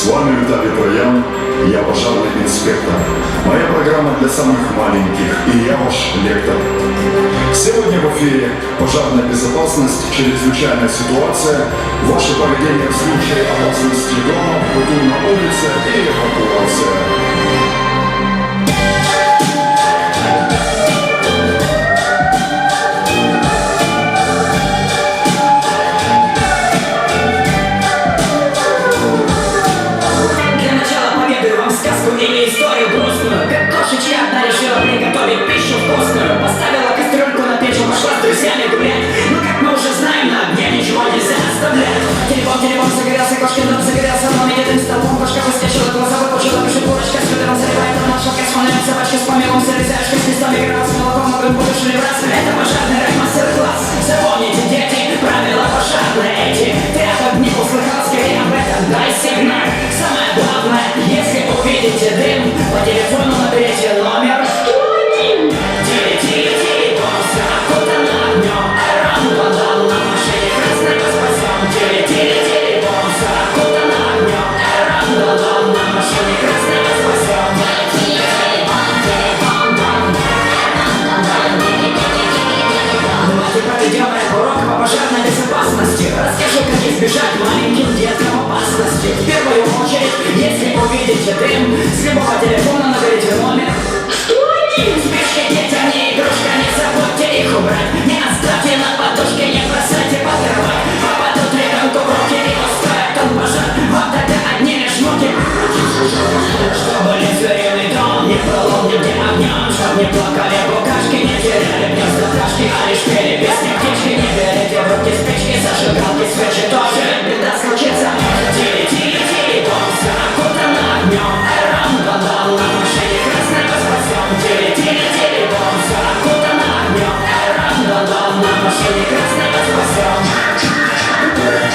С вами Виталий Троян, я пожарный инспектор. Моя программа для самых маленьких, и я ваш лектор. Сегодня в эфире пожарная безопасность, чрезвычайная ситуация, ваше поведение в случае опасности дома, быту на улице и эвакуация. с молоком Могут будешь ли раз Это пожарный рэп мастер-класс Запомните, дети, правила пожарные эти Ты об огне услыхал, скорее об этом дай сигнал Самое главное, если увидите дым По телефону опасности В первую очередь, если увидите дым. С любого телефона наберите номер 101 Спички, детям не игрушка, не забудьте их убрать. Не оставьте на подушке, не бросайте под кровать. Попадут ребенку в руки и устроят он пожар Вот тогда одни лишь муки. Чтобы не сгорелый дом, не пролом нигде огнем Чтоб не плакали It's not myself.